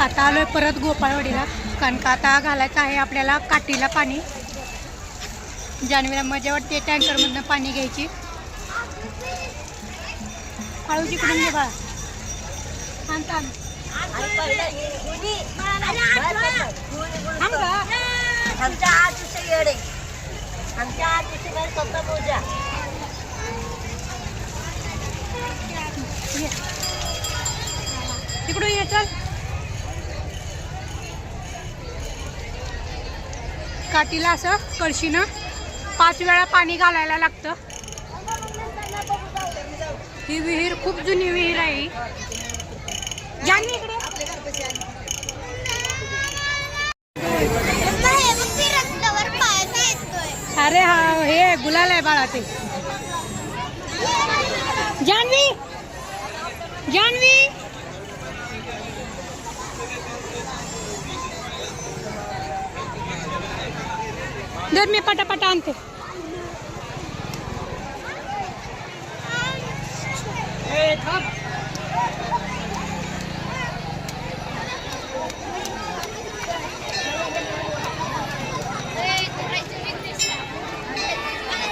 आता आलोय परत गोपाळवाडीला कारण का आता घालायचं आहे आपल्याला काठीला पाणी. जानेवारी मजा वाटते टँकरमधनं पाणी घ्यायची. हळू तिकडून घे बाळा थांब थांब. थांब गं. आमच्या आजचे येडे. आमच्या आजचे बाई स्वतः पूजा. ये. तिकडून ये चल. काठीला असं कळशीनं पाच वेळा पाणी घालायला लागतं. ही विहीर खूप जुनी विहीर आहे अरे हा हे आहे, गुलाल आहे बाळा ते. जानवी! जानवी! दर मी पटापटा आणते.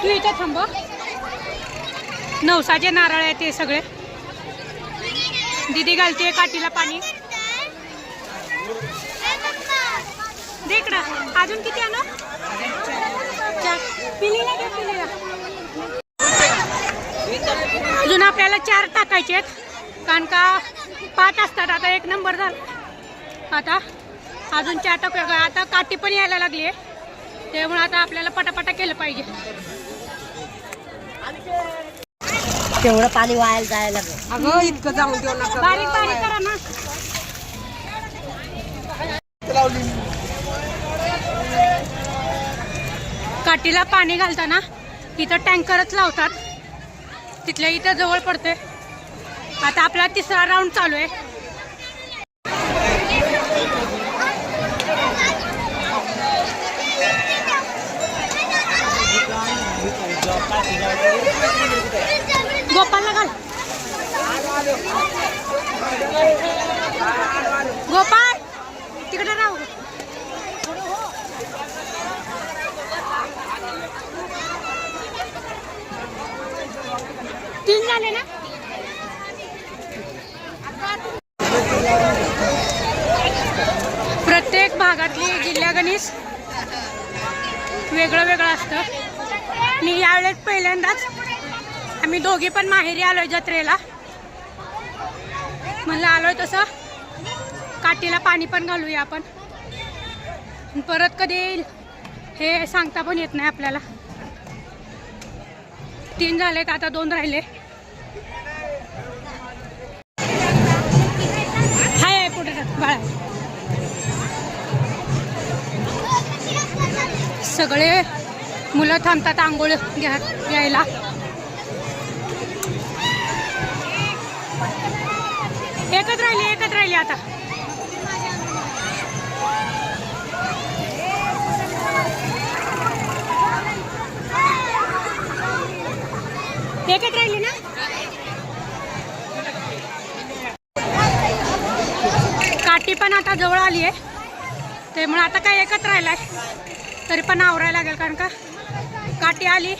तू इथं थांब नवसाचे नारळ आहे ते सगळे. दीदी घालते काठीला पाणी. दे इकडं. अजून किती आणू चार पिलीला घे पिलीला आपल्याला चार टाकायचे आहेत. कारण का पाच असतात. आता एक नंबर झाला. आता अजून चार टाकूया. का आता काठी पण यायला लागली आहे. त्यामुळे आता आपल्याला पटापटा केलं पाहिजे. तेवढं पाणी वायाला जायला लागलं. अगं इतकं जाऊन देऊ नका बारीक बारीक करा ना. काठीला पाणी घालताना इथं टँकरच लावतात. तिथल्या इथं जवळ पडते आता आपला तिसरा राऊंड चालू आहे. गोपालला घाल. गोपाल! तीन झाले ना? प्रत्येक भागातली जिल्हा वेगळं वेगळं असतं. आणि यावेळेस पहिल्यांदाच आम्ही दोघी पण माहेरी आलोय जत्रेला. म्हणलं आलोय तसं काठीला पाणी पण घालूया आपण. परत कधी येईल हे सांगता पण येत नाही आपल्याला. तीन झालेत आता दोन राहिले. सगळे मुलं थांबतात आंघोळ घ्या घ्यायला. एकच राहिली एकच राहिली आता. एकच राहिली ना? काठी पण आता जवळ आली आहे त्यामुळे आता काय एकच राहिलाय. तरी पण आवरायला लागेल कारण का? काठी आली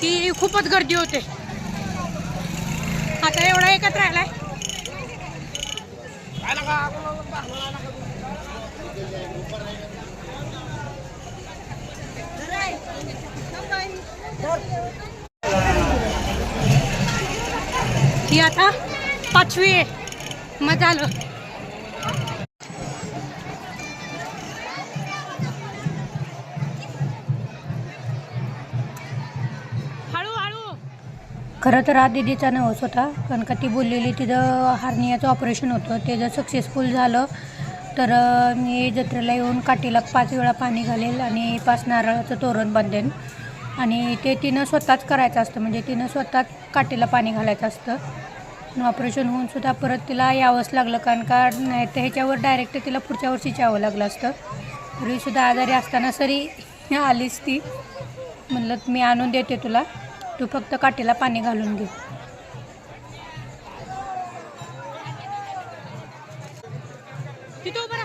की खूपच गर्दी होते. आता एवढा एकच राहिलाय ही आता पाचवी आहे. मग झालं खरं तर हा दिदीचा नवस होता कारण का ती बोललेली तिथं हार्नियाचं ऑपरेशन होतं ते जर सक्सेसफुल झालं तर मी जत्रेला येऊन काठीला पाच वेळा पाणी घालेल आणि पाच नारळाचं तोरण बांधेन. आणि ते तिनं स्वतःच करायचं असतं म्हणजे तिनं स्वतःच काठीला पाणी घालायचं असतं. ऑपरेशन होऊन सुद्धा परत तिला यावंच लागलं कारण का नाही तर ह्याच्यावर डायरेक्ट तिला पुढच्या वर्षीच यावं लागलं असतं. तरीसुद्धा आजारी असताना सरी आलीच ती. म्हणलं मी आणून देते तुला. तू फक्त काठीला पाणी घालून घे. तिथं उभं